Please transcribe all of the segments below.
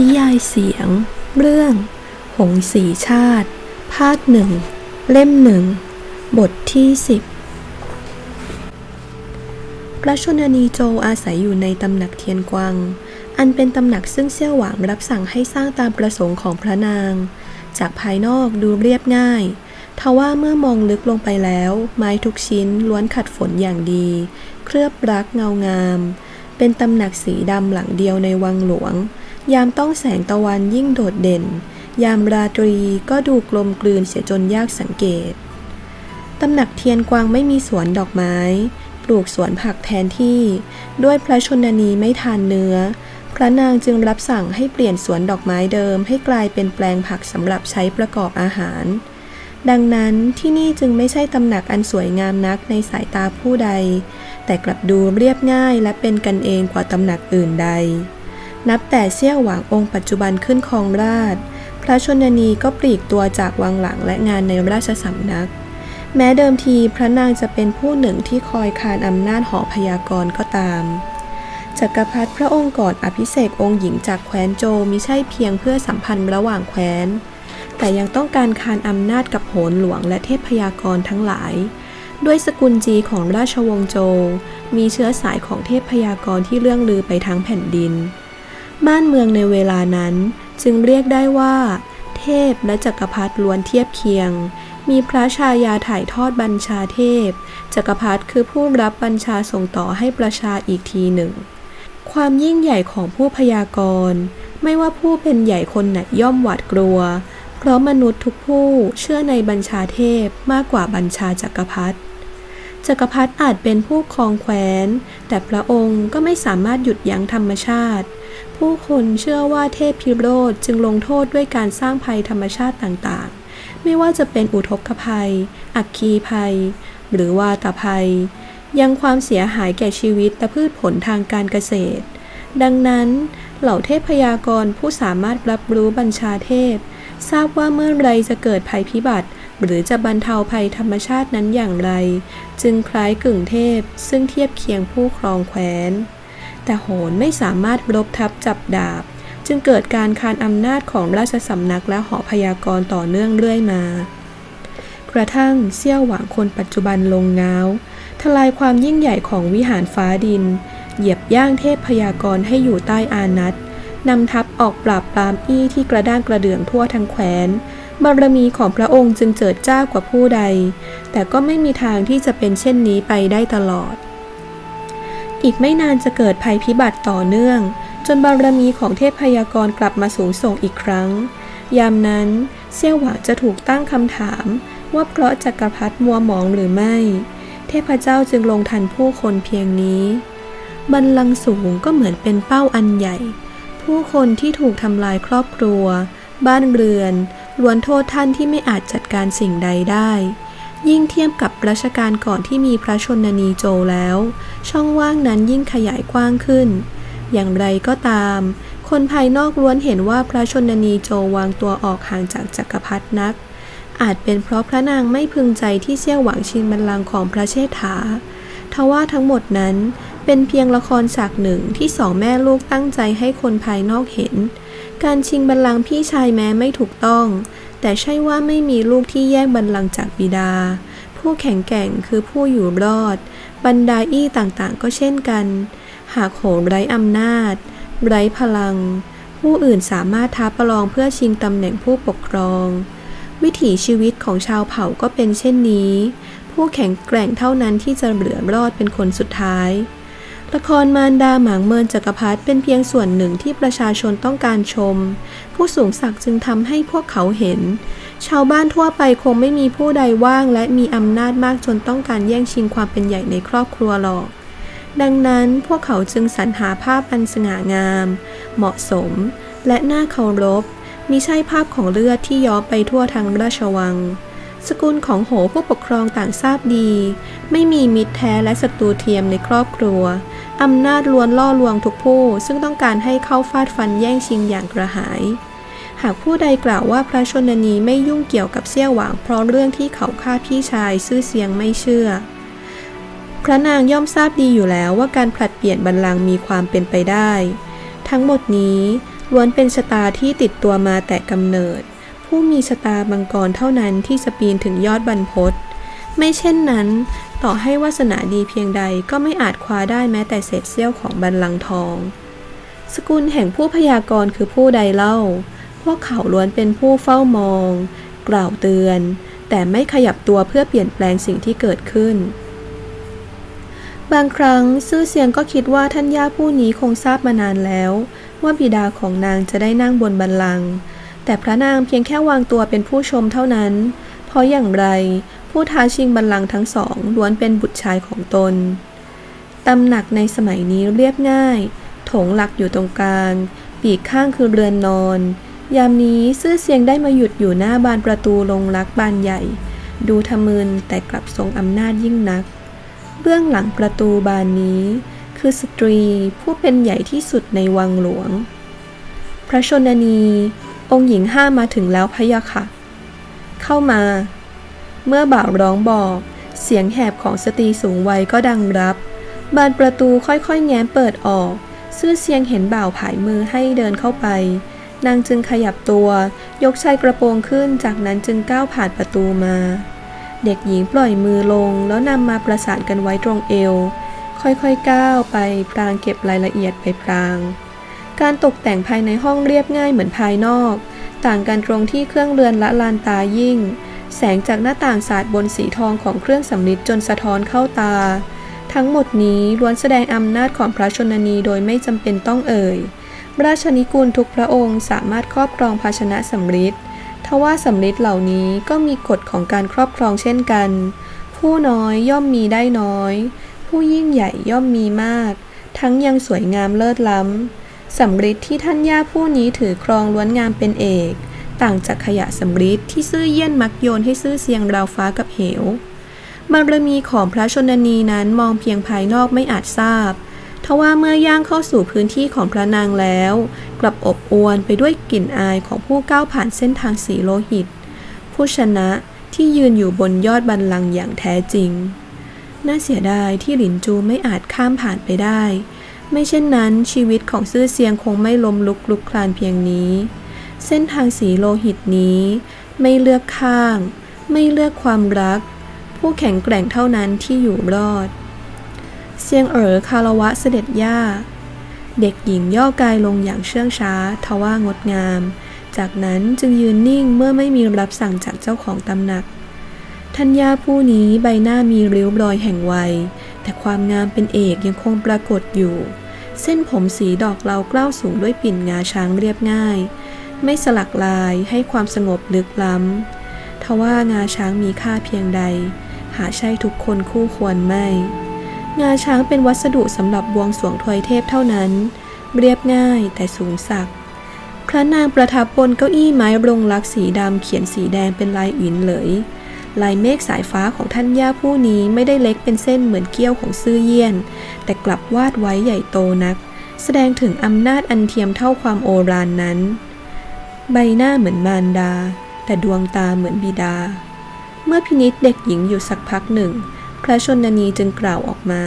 นิยายเสียง เรื่อง หงสีชาติ ภาคหนึ่ง เล่มหนึ่ง บทที่สิบพระชนนีโจอาศัยอยู่ในตำหนักเทียนกวางอันเป็นตำหนักซึ่งเซี่ยวหวางรับสั่งให้สร้างตามประสงค์ของพระนาง จากภายนอกดูเรียบง่ายทว่าเมื่อมองลึกลงไปแล้ว ไม้ทุกชิ้นล้วนขัดฝนอย่างดี เคลือบรักเงางาม เป็นตำหนักสีดำหลังเดียวในวังหลวง ยามต้องแสงตะวันยิ่งโดดเด่น ยามราตรีก็ดูกลมกลืนเสียจนยากสังเกต ตำหนักเทียนกวางไม่มีสวนดอกไม้ ปลูกสวนผักแทนที่ ด้วยพระชนนีไม่ทานเนื้อ พระนางจึงรับสั่งให้เปลี่ยนสวนดอกไม้เดิม ให้กลายเป็นแปลงผักสำหรับใช้ประกอบอาหาร ดังนั้นที่นี่จึงไม่ใช่ตำหนักอันสวยงามนักในสายตาผู้ใด แต่กลับดูเรียบง่ายและเป็นกันเองกว่าตำหนักอื่นใด นับแต่เซี่ยวหวางองค์ปัจจุบันขึ้นครองราช พระชนนีก็ปลีกตัวจากวังหลังและงานในราชสำนัก แม้เดิมทีพระนางจะเป็นผู้หนึ่งที่คอยคานอำนาจหอพยากรก็ตาม จักรพรรดิพระองค์ก่อนอภิเษกองค์หญิงจากแคว้นโจมิใช่เพียงเพื่อสัมพันธ์ระหว่างแคว้น แต่ยังต้องการคานอำนาจกับโหนหลวงและเทพพยากรทั้งหลาย ด้วยสกุลจีของราชวงศ์โจ มีเชื้อสายของเทพพยากรที่เรื่องลือไปทั้งแผ่นดิน บ้านเมืองในเวลานั้นจึงเรียกได้ว่า เทพและจักรพรรดิล้วนเทียบเคียง มีพระชายาถ่ายทอดบัญชาเทพ จักรพรรดิคือผู้รับบัญชาส่งต่อให้ประชาอีกทีหนึ่ง ความยิ่งใหญ่ของผู้พยากรณ์ไม่ว่าผู้เป็นใหญ่คนไหนย่อมหวาดกลัว เพราะมนุษย์ทุกผู้เชื่อในบัญชาเทพมากกว่าบัญชาจักรพรรดิจักรพรรดิอาจเป็นผู้ครองแคว้น แต่พระองค์ก็ไม่สามารถหยุดยั้งธรรมชาติ ผู้คนเชื่อว่าเทพพิโรธจึงลงโทษด้วยการสร้างภัยธรรมชาติต่างๆ ไม่ว่าจะเป็นอุทกภัย อัคคีภัย หรือวาตภัย ยังความเสียหายแก่ชีวิตและพืชผลทางการเกษตร ดังนั้น เหล่าเทพพยากรณ์ผู้สามารถรับรู้บัญชาเทพ ทราบว่าเมื่อไรจะเกิดภัยพิบัติ หรือจะบรรเทาภัยธรรมชาตินั้นอย่างไร จึงคล้ายกึ่งเทพซึ่งเทียบเคียงผู้ครองแคว้น แต่โหนไม่สามารถรบทับจับดาบ จึงเกิดการคานอำนาจของราชสำนักและหอพยากรณ์ต่อเนื่องเรื่อยมา กระทั่งเซี่ยวหวางคนปัจจุบันลงเงาทลายความยิ่งใหญ่ของวิหารฟ้าดิน เหยียบย่างเทพพยากรณ์ให้อยู่ใต้อานัตนำทัพออกปราบปรามอี้ที่กระด้างกระเดื่องทั่วทั้งแคว้นบารมีของพระองค์จึงเจิดจ้ากว่าผู้ใด แต่ก็ไม่มีทางที่จะเป็นเช่นนี้ไปได้ตลอด อีกไม่นานจะเกิดภัยพิบัติต่อเนื่อง จนบารมีของเทพพยากรกลับมาสูงส่งอีกครั้ง ยามนั้นเซี่ยวหวางจะถูกตั้งคำถาม ว่าเพราะจักรพรรดิมัวหมองหรือไม่ เทพเจ้าจึงลงทันผู้คนเพียงนี้บันลังสูงก็เหมือนเป็นเป้าอันใหญ่ ผู้คนที่ถูกทำลายครอบครัว บ้านเรือนล้วนโทษท่านที่ไม่อาจจัดการสิ่งใดได้ ยิ่งเทียบกับรัชกาลก่อนที่มีพระชนนีโจแล้ว ช่องว่างนั้นยิ่งขยายกว้างขึ้น อย่างไรก็ตาม คนภายนอกล้วนเห็นว่าพระชนนีโจวางตัวออกห่างจากจักรพรรดินัก อาจเป็นเพราะพระนางไม่พึงใจที่เสี่ยวหวังชิงบัลลังก์ของพระเชษฐา ทว่าทั้งหมดนั้นเป็นเพียงละครฉากหนึ่งที่สองแม่ลูกตั้งใจให้คนภายนอกเห็น การชิงบัลลังก์พี่ชายแม้ไม่ถูกต้อง แต่ใช่ว่าไม่มีลูกที่แยกบัลลังก์จากบิดา ผู้แข็งแกร่งคือผู้อยู่รอด บรรดาอี้ต่างๆ ก็เช่นกัน หากโหนไร้อำนาจ ไร้พลัง ผู้อื่นสามารถท้าประลองเพื่อชิงตำแหน่งผู้ปกครอง วิถีชีวิตของชาวเผ่าก็เป็นเช่นนี้ ผู้แข็งแกร่งเท่านั้นที่จะเหลือรอดเป็นคนสุดท้าย ละครมารดาหมางเมินจักรพรรดิเป็นเพียงส่วนหนึ่งที่ประชาชนต้องการชม ผู้สูงศักดิ์จึงทำให้พวกเขาเห็น ชาวบ้านทั่วไปคงไม่มีผู้ใดว่างและมีอำนาจมากจนต้องการแย่งชิงความเป็นใหญ่ในครอบครัวหรอก ดังนั้นพวกเขาจึงสรรหาภาพอันสง่างาม เหมาะสม และน่าเคารพมิใช่ภาพของเลือดที่ย้อไปทั่วทั้งราชวัง สกุลของโหผู้ปกครองต่างทราบดี ไม่มีมิตรแท้และศัตรูเทียมในครอบครัว อำนาจล้วนล่อลวงทุกผู้ ซึ่งต้องการให้เข้าฟาดฟันแย่งชิงอย่างกระหาย หากผู้ใดกล่าวว่าพระชนนีไม่ยุ่งเกี่ยวกับเซี่ยวหวางเพราะเรื่องที่เขาฆ่าพี่ชายซื่อเสียงไม่เชื่อ พระนางย่อมทราบดีอยู่แล้วว่าการผลัดเปลี่ยนบัลลังก์มีความเป็นไปได้ ทั้งหมดนี้ล้วนเป็นชะตาที่ติดตัวมาแต่กำเนิด ผู้มีชะตามังกรเท่านั้นที่จะปีนถึงยอดบรรพตไม่เช่นนั้น ต่อให้วาสนาดีเพียงใดก็ไม่อาจคว้าได้แม้แต่เศษเสี้ยวของบัลลังก์ทอง สกุลแห่งผู้พยากรณ์คือผู้ใดเล่า พวกเขาล้วนเป็นผู้เฝ้ามอง กล่าวเตือน แต่ไม่ขยับตัวเพื่อเปลี่ยนแปลงสิ่งที่เกิดขึ้น บางครั้งซื่อเซียงก็คิดว่าท่านย่าผู้นี้คงทราบมานานแล้ว ว่าบิดาของนางจะได้นั่งบนบัลลังก์แต่พระนางเพียงแค่วางตัวเป็นผู้ชมเท่านั้น เพราะอย่างไร ผู้ท้าชิงบัลลังก์ทั้งสองล้วนเป็นบุตรชายของตน ตำหนักในสมัยนี้เรียบง่าย โถงหลักอยู่ตรงกลาง ปีกข้างคือเรือนนอน ยามนี้ซื่อเสียงได้มาหยุดอยู่หน้าบานประตูลงรักบานใหญ่ ดูทะมึนแต่กลับทรงอำนาจยิ่งนัก เบื้องหลังประตูบานนี้ คือสตรีผู้เป็นใหญ่ที่สุดในวังหลวง พระชนนี องค์หญิงห้ามาถึงแล้วพะยะค่ะ เข้ามา เมื่อบ่าวร้องบอก เสียงแหบของสตรีสูงวัยก็ดังรับ บานประตูค่อยๆ แง้มเปิดออก ซื่อเสียงเห็นบ่าวผายมือให้เดินเข้าไป นางจึงขยับตัวยกชายกระโปรงขึ้นจากนั้นจึงก้าวผ่านประตูมา เด็กหญิงปล่อยมือลงแล้วนำมาประสานกันไว้ตรงเอว ค่อยๆก้าวไปพลางเก็บรายละเอียดไปพลาง การตกแต่งภายในห้องเรียบง่ายเหมือนภายนอก ต่างกันตรงที่เครื่องเรือนละลานตายิ่ง แสงจากหน้าต่างสาดบนสีทองของเครื่องสำริดจนสะท้อนเข้าตา ทั้งหมดนี้ล้วนแสดงอำนาจของพระชนนีโดยไม่จำเป็นต้องเอ่ย ราชนิกูลทุกพระองค์สามารถครอบครองภาชนะสำริดทว่าสำริดเหล่านี้ก็มีกฎของการครอบครองเช่นกัน ผู้น้อยย่อมมีได้น้อย ผู้ยิ่งใหญ่ย่อมมีมาก ทั้งยังสวยงามเลิศล้ำสำริดที่ท่านย่าผู้นี้ถือครองล้วนงามเป็นเอก ต่างจากขยะสำริดที่ซื่อเยี่ยนมักโยนให้ซื่อเสียงราวฟ้ากับเหว บารมีของพระชนนีนั้นมองเพียงภายนอกไม่อาจทราบทว่าเมื่อย่างเข้าสู่พื้นที่ของพระนางแล้ว กลับอบอวลไปด้วยกลิ่นอายของผู้ก้าวผ่านเส้นทางสีโลหิต ผู้ชนะที่ยืนอยู่บนยอดบันลังอย่างแท้จริง น่าเสียดายที่หลินจูไม่อาจข้ามผ่านไปได้ ไม่เช่นนั้นชีวิตของซื่อเซียงคงไม่ล้มลุกลุกคลานเพียงนี้ เส้นทางสีโลหิตนี้ ไม่เลือกข้าง ไม่เลือกความรัก ผู้แข็งแกร่งเท่านั้นที่อยู่รอด เซียงเอ๋อคารวะเสด็จย่า เด็กหญิงย่อกายลงอย่างเชื่องช้า ทว่างดงาม จากนั้นจึงยืนนิ่งเมื่อไม่มีรับสั่งจากเจ้าของตำหนักทัญญาผู้นี้ใบหน้ามีริ้วรอยแห่งวัย แต่ความงามเป็นเอกยังคงปรากฏอยู่ เส้นผมสีดอกเหลากล้าสูงด้วยปิ่นงาช้างเรียบง่าย ไม่สลักลายให้ความสงบลึกล้ำทว่างาช้างมีค่าเพียงใด หาใช่ทุกคนคู่ควรไม่ งาช้างเป็นวัสดุสำหรับบวงสรวงทวยเทพเท่านั้น เรียบง่ายแต่สูงสักพระนางประทับบนเก้าอี้ไม้รงลักษ์สีดำเขียนสีแดงเป็นลายอินเหลย ลายเมฆสายฟ้าของท่านย่าผู้นี้ไม่ได้เล็กเป็นเส้นเหมือนเกี้ยวของซื่อเยี่ยน แต่กลับวาดไว้ใหญ่โตนัก แสดงถึงอำนาจอันเทียมเท่าความโอฬารนั้น ใบหน้าเหมือนมารดา แต่ดวงตาเหมือนบิดา เมื่อพินิษเด็กหญิงอยู่สักพักหนึ่ง พระชนนีจึงกล่าวออกมา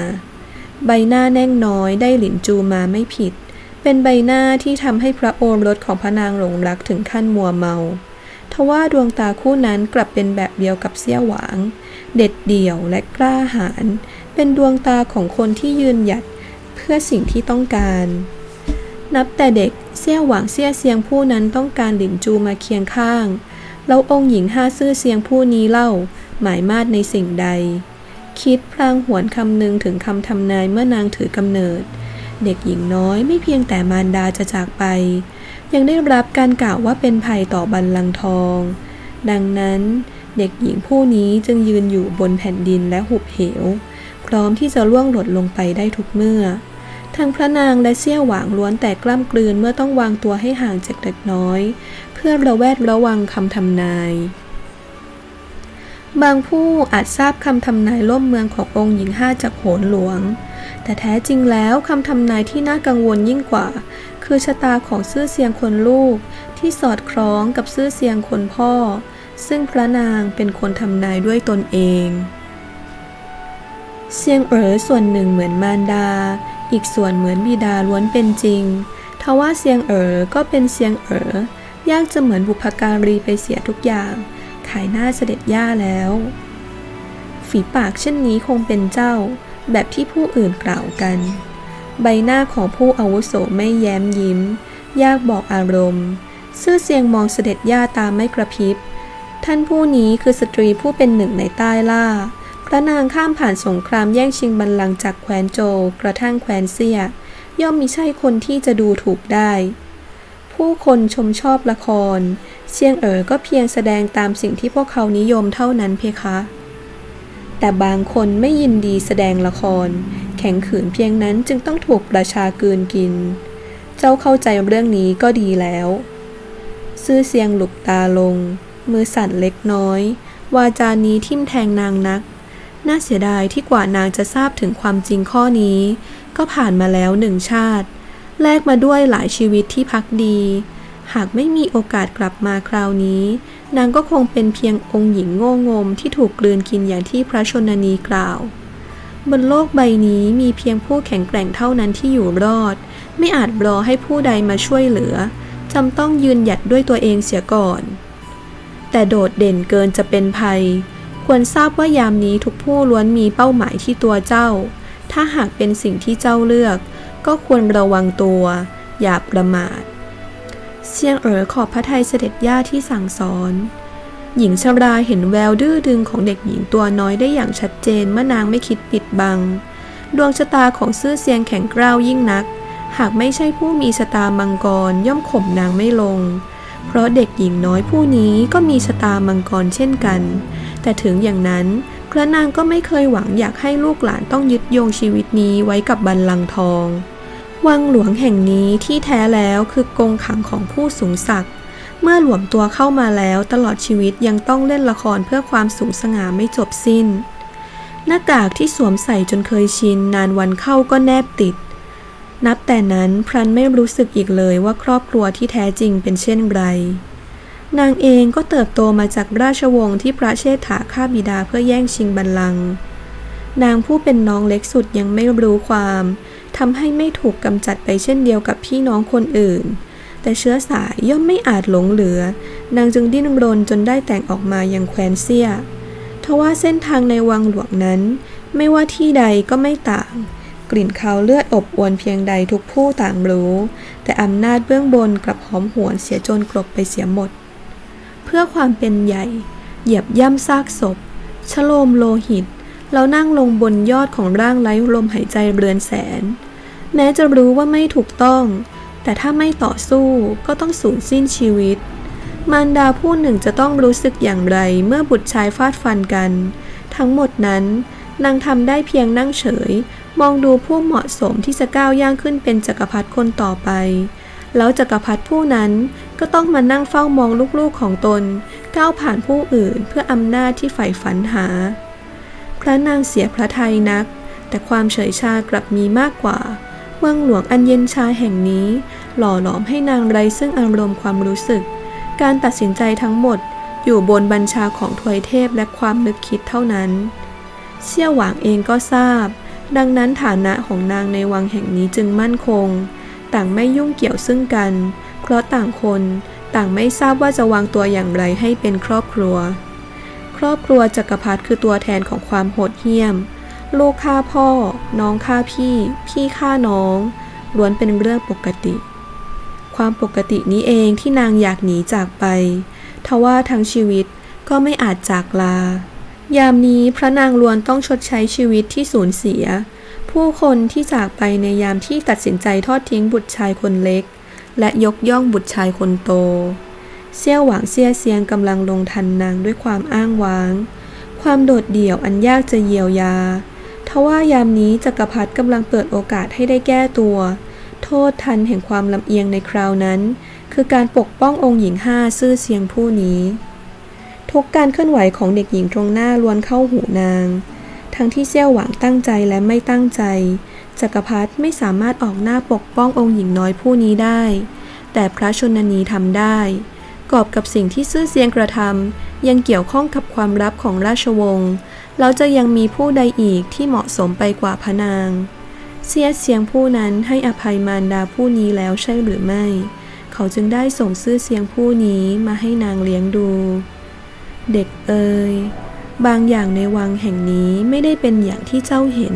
ใบหน้าแน่งน้อยได้หลินจูมาไม่ผิด เป็นใบหน้าที่ทำให้พระโอรสของพระนางหลงรักถึงขั้นมัวเมาทว่าดวงตาคู่นั้นกลับเป็นแบบเดียวกับเสี่ยวหวาง เด็ดเดี่ยวและกล้าหาญเป็นดวงตาของคนที่ยืนหยัดเพื่อสิ่งที่ต้องการ นับแต่เด็กเสี่ยวหวางเสี่ยเซียงผู้นั้นต้องการหลินจูมาเคียงข้าง แล้วองค์หญิงห้าซื่อเซียงผู้นี้เล่า หมายมาดในสิ่งใด คิดพลางหวนคำนึงถึงคำทำนายเมื่อนางถือกำเนิด เด็กหญิงน้อยไม่เพียงแต่มารดาจะจากไป ยังได้รับการกล่าวว่าเป็นภัยต่อบัลลังก์ทอง ดังนั้นเด็กหญิงผู้นี้จึงยืนอยู่บนแผ่นดินและหุบเหว พร้อมที่จะล่วงหล่นลงไปได้ทุกเมื่อ ทั้งพระนางและเสี่ยวหวางล้วนแต่กล้ำกลืนเมื่อต้องวางตัวให้ห่างจากเด็กน้อย เพื่อระแวดระวังคำทำนาย บางผู้อาจทราบคำทำนายล่มเมืองขององค์หญิงห้าจากโหนหลวง แต่แท้จริงแล้วคำทำนายที่น่ากังวลยิ่งกว่า คือชะตาของซื่อเสียงคนลูกที่สอดคล้องกับซื่อเสียงคนพ่อ ซึ่งพระนางเป็นคนทำนายด้วยตนเอง เซียงเอ๋อส่วนหนึ่งเหมือนมารดา อีกส่วนเหมือนบิดาล้วนเป็นจริง ทว่าเซียงเอ๋อก็เป็นเซียงเอ๋อยากจะเหมือนบุพการีไปเสียทุกอย่าง ขายหน้าเสด็จย่าแล้ว ฝีปากเช่นนี้คงเป็นเจ้า แบบที่ผู้อื่นกล่าวกัน ใบหน้าของผู้อาวุโสไม่แย้มยิ้ม ยากบอกอารมณ์ซื่อเสียงมองเสด็จย่าตามไม่กระพริบ ท่านผู้นี้คือสตรีผู้เป็นหนึ่งในใต้ล่า พระนางข้ามผ่านสงครามแย่งชิงบัลลังก์จากแคว้นโจวกระทั่งแคว้นเซีย ย่อมมิใช่คนที่จะดูถูกได้ ผู้คนชมชอบละครเซียงเอ๋อก็เพียงแสดงตามสิ่งที่พวกเขานิยมเท่านั้นเพคะ แต่บางคนไม่ยินดีแสดงละคร แข็งขืนเพียงนั้นจึงต้องถูกประชากลืนกิน เจ้าเข้าใจเรื่องนี้ก็ดีแล้ว ซื่อเสียงหลุบตาลง มือสั่นเล็กน้อย วาจานี้ทิ่มแทงนางนัก น่าเสียดายที่กว่านางจะทราบถึงความจริงข้อนี้ ก็ผ่านมาแล้วหนึ่งชาติ แลกมาด้วยหลายชีวิตที่พักดี หากไม่มีโอกาสกลับมาคราวนี้ นางก็คงเป็นเพียงองค์หญิงโง่งมที่ถูกกลืนกินอย่างที่พระชนนีกล่าว บนโลกใบนี้มีเพียงผู้แข็งแกร่งเท่านั้นที่อยู่รอด ไม่อาจรอให้ผู้ใดมาช่วยเหลือจำต้องยืนหยัดด้วยตัวเองเสียก่อน แต่โดดเด่นเกินจะเป็นภัย ควรทราบว่ายามนี้ทุกผู้ล้วนมีเป้าหมายที่ตัวเจ้า ถ้าหากเป็นสิ่งที่เจ้าเลือก ก็ควรระวังตัว อย่าประมาทเซียงเอ๋อขอบพระทัยเสด็จย่าที่สั่งสอน หญิงชราเห็นแววดื้อดึงของเด็กหญิงตัวน้อยได้อย่างชัดเจนเมื่อนางไม่คิดปิดบัง ดวงชะตาของซื่อเซียงแข็งกร้าวยิ่งนัก หากไม่ใช่ผู้มีชะตามังกรย่อมข่มนางไม่ลง เพราะเด็กหญิงน้อยผู้นี้ก็มีชะตามังกรเช่นกัน แต่ถึงอย่างนั้นพระนางก็ไม่เคยหวังอยากให้ลูกหลานต้องยึดโยงชีวิตนี้ไว้กับบัลลังก์ทอง วังหลวงแห่งนี้ที่แท้แล้วคือกรงขังของผู้สูงศักดิ์เมื่อหลวมตัวเข้ามาแล้วตลอดชีวิตยังต้องเล่นละครเพื่อความสูงสง่าไม่จบสิ้น หน้ากากที่สวมใส่จนเคยชินนานวันเข้าก็แนบติด นับแต่นั้นพรันไม่รู้สึกอีกเลยว่าครอบครัวที่แท้จริงเป็นเช่นไร นางเองก็เติบโตมาจากราชวงศ์ที่พระเชษฐาฆ่าบิดาเพื่อแย่งชิงบัลลังก์ นางผู้เป็นน้องเล็กสุดยังไม่รู้ความทำให้ไม่ถูกกำจัดไปเช่นเดียวกับพี่น้องคนอื่น แต่เชื้อสายย่อมไม่อาจหลงเหลือ นางจึงดิ้นรนจนได้แต่งออกมาอยังแควนเซียทว่าเส้นทางในวังหลวงนั้น ไม่ว่าที่ใดก็ไม่ต่าง กลิ่นคาวเลือดอบอวนเพียงใดทุกผู้ต่างรู้ แต่อำนาจเบื้องบนกลับหอมหวนเสียจนกลบไปเสียหมด เพื่อความเป็นใหญ่ เหยียบย่ำซากศพชโลมโลหิตแล้วนั่งลงบนยอดของร่างไร้ลมหายใจเรือนแสน แม้จะรู้ว่าไม่ถูกต้อง แต่ถ้าไม่ต่อสู้ก็ต้องสูญสิ้นชีวิต มารดาผู้หนึ่งจะต้องรู้สึกอย่างไรเมื่อบุตรชายฟาดฟันกัน ทั้งหมดนั้นนางทำได้เพียงนั่งเฉย มองดูผู้เหมาะสมที่จะก้าวย่างขึ้นเป็นจักรพรรดิคนต่อไป แล้วจักรพรรดิผู้นั้นก็ต้องมานั่งเฝ้ามองลูกๆของตน ก้าวผ่านผู้อื่นเพื่ออำนาจที่ใฝ่ฝันหา พระนางเสียพระทัยนัก แต่ความเฉยชากลับมีมากกว่าวังหลวงอันเย็นชาแห่งนี้ หล่อหลอมให้นางไร้ซึ่งอารมณ์ความรู้สึก การตัดสินใจทั้งหมดอยู่บนบัญชาของทวยเทพและความนึกคิดเท่านั้นเสี่ยวหวางเองก็ทราบ ดังนั้นฐานะของนางในวังแห่งนี้จึงมั่นคง ต่างไม่ยุ่งเกี่ยวซึ่งกัน เพราะต่างคนต่างไม่ทราบว่าจะวางตัวอย่างไรให้เป็นครอบครัว ครอบครัวจักรพรรดิคือตัวแทนของความโหดเหี้ยม ลูกฆ่าพ่อ น้องฆ่าพี่ พี่ฆ่าน้องล้วนเป็นเรื่องปกติ ความปกตินี้เองที่นางอยากหนีจากไป ทว่าทั้งชีวิตก็ไม่อาจจากลา ยามนี้พระนางล้วนต้องชดใช้ชีวิตที่สูญเสีย ผู้คนที่จากไปในยามที่ตัดสินใจทอดทิ้งบุตรชายคนเล็ก และยกย่องบุตรชายคนโต เซี่ยวหวางเซี่ยเซียงกำลังลงทันนางด้วยความอ้างว้าง ความโดดเดี่ยวอันยากจะเยียวยาทว่ายามนี้จักรพรรดิกำลังเปิดโอกาสให้ได้แก้ตัว โทษทันแห่งความลำเอียงในคราวนั้น คือการปกป้ององค์หญิงห้าซื่อเซียงผู้นี้ ทุกการเคลื่อนไหวของเด็กหญิงตรงหน้าล้วนเข้าหูนาง ทั้งที่เซี่ยวหวางตั้งใจและไม่ตั้งใจ จักรพรรดิไม่สามารถออกหน้าปกป้ององค์หญิงน้อยผู้นี้ได้ แต่พระชนนีทำได้ กอบกับสิ่งที่ซื่อเซียงกระทำยังเกี่ยวข้องกับความลับของราชวงศ์แล้วจะยังมีผู้ใดอีกที่เหมาะสมไปกว่าพระนาง เสียเสียงผู้นั้นให้อภัยมารดาผู้นี้แล้วใช่หรือไม่ เขาจึงได้ส่งซื่อเสียงผู้นี้มาให้นางเลี้ยงดู เด็กเอ่ยบางอย่างในวังแห่งนี้ไม่ได้เป็นอย่างที่เจ้าเห็น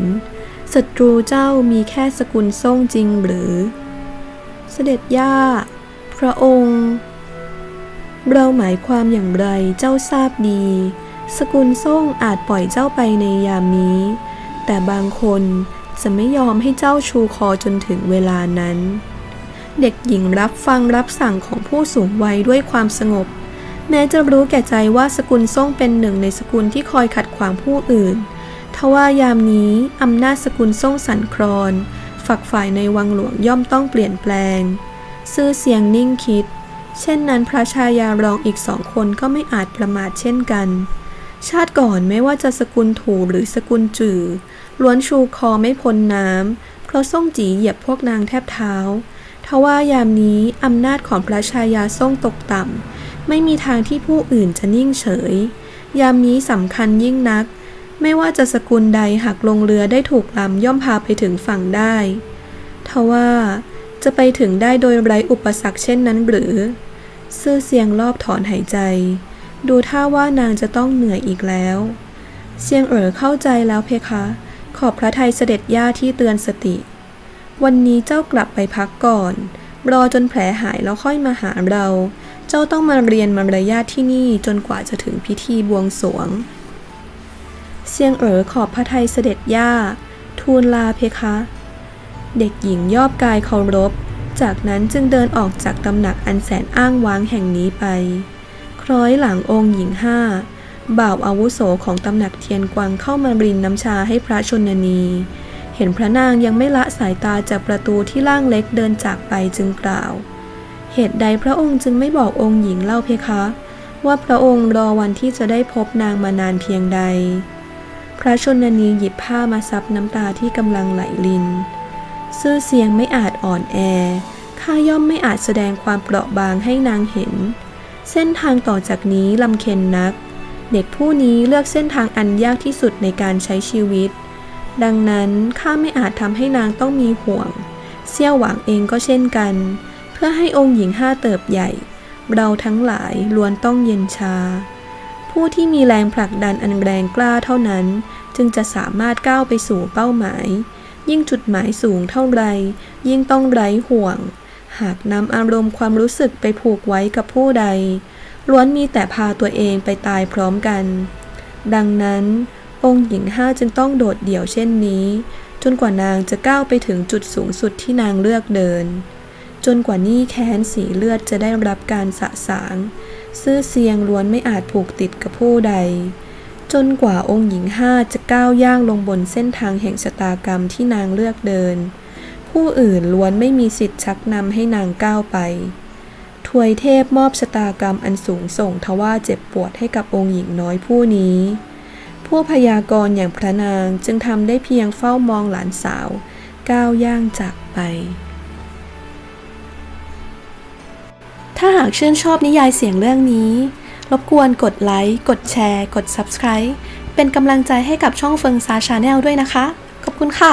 ศัตรูเจ้ามีแค่สกุลส่งจริงหรือ เสด็จย่า พระองค์ เราหมายความอย่างไรเจ้าทราบดี สกุลส่งอาจปล่อยเจ้าไปในยามนี้ แต่บางคนจะไม่ยอมให้เจ้าชูคอจนถึงเวลานั้น เด็กหญิงรับฟังรับสั่งของผู้สูงวัยด้วยความสงบ แม้จะรู้แก่ใจว่าสกุลส่งเป็นหนึ่งในสกุลที่คอยขัดขวางผู้อื่น ทว่ายามนี้อำนาจสกุลส่งสั่นคลอนฝักฝ่ายในวังหลวงย่อมต้องเปลี่ยนแปลง ซื่อเสียงนิ่งคิด เช่นนั้นพระชายารองอีกสองคนก็ไม่อาจประมาทเช่นกัน ชาติก่อนไม่ว่าจะสกุลถูหรือสกุลจือล้วนชูคอไม่พ้นน้ำเพราะส่งจีเหยียบพวกนางแทบเท้าทว่ายามนี้อำนาจของพระชายาส่งตกต่ำ ไม่มีทางที่ผู้อื่นจะนิ่งเฉย ยามนี้สำคัญยิ่งนัก ไม่ว่าจะสกุลใดหากลงเรือได้ถูกลำย่อมพาไปถึงฝั่งได้ทว่าจะไปถึงได้โดยไร้อุปสรรคเช่นนั้นหรือ ซื่อเสียงรอบถอนหายใจ ดูท่าว่านางจะต้องเหนื่อยอีกแล้ว เสียงเอ๋อเข้าใจแล้วเพคะ ขอบพระทัยเสด็จย่าที่เตือนสติ วันนี้เจ้ากลับไปพักก่อน รอจนแผลหายแล้วค่อยมาหาเรา เจ้าต้องมาเรียนมารยาทที่นี่จนกว่าจะถึงพิธีบวงสรวงเสียงเอ๋อขอบพระทัยเสด็จย่า ทูลลาเพคะ เด็กหญิงยอบกายเคารพ จากนั้นจึงเดินออกจากตำหนักอันแสนอ้างว้างแห่งนี้ไป คล้อยหลังองค์หญิงห้าบ่าวอาวุโสของตำหนักเทียนกวางเข้ามารินน้ำชาให้พระชนนี เห็นพระนางยังไม่ละสายตาจากประตูที่ล่างเล็กเดินจากไปจึงกล่าว เหตุใดพระองค์จึงไม่บอกองค์หญิงเล่าเพคะ ว่าพระองค์รอวันที่จะได้พบนางมานานเพียงใด พระชนนีหยิบผ้ามาซับน้ำตาที่กำลังไหลลิน ซื่อเสียงไม่อาจอ่อนแอ ข้าย่อมไม่อาจแสดงความเปราะบางให้นางเห็น เส้นทางต่อจากนี้ลำเค็ญนัก เด็กผู้นี้เลือกเส้นทางอันยากที่สุดในการใช้ชีวิต ดังนั้นข้าไม่อาจทำให้นางต้องมีห่วง เสี่ยวหวังเองก็เช่นกัน พื่อให้องค์หญิงห้าเติบใหญ่ เราทั้งหลายล้วนต้องเย็นชา ผู้ที่มีแรงผลักดันอันแรงกล้าเท่านั้น จึงจะสามารถก้าวไปสู่เป้าหมาย ยิ่งจุดหมายสูงเท่าไร ยิ่งต้องไร้ห่วง หากนำอารมณ์ความรู้สึกไปผูกไว้กับผู้ใด ล้วนมีแต่พาตัวเองไปตายพร้อมกัน ดังนั้น องค์หญิงห้าจึงต้องโดดเดี่ยวเช่นนี้ จนกว่านางจะก้าวไปถึงจุดสูงสุดที่นางเลือกเดิน จนกว่านี่แค้นสีเลือดจะได้รับการสะสาง ซื่อเสียงล้วนไม่อาจผูกติดกับผู้ใด จนกว่าองค์หญิงห้าจะก้าวย่างลงบนเส้นทางแห่งชะตากรรมที่นางเลือกเดิน ผู้อื่นล้วนไม่มีสิทธิ์ชักนำให้นางก้าวไปทวยเทพมอบชะตากรรมอันสูงส่งทว่าเจ็บปวดให้กับองค์หญิงน้อยผู้นี้ ผู้พยากรณ์อย่างพระนางจึงทำได้เพียงเฝ้ามองหลานสาว ก้าวย่างจากไป ถ้าหากชื่นชอบนิยายเสียงเรื่องนี้ รบกวนกดไลค์ กดแชร์ กด Subscribe เป็นกำลังใจให้กับช่องเฟิงซาชาแนลด้วยนะคะ ขอบคุณค่ะ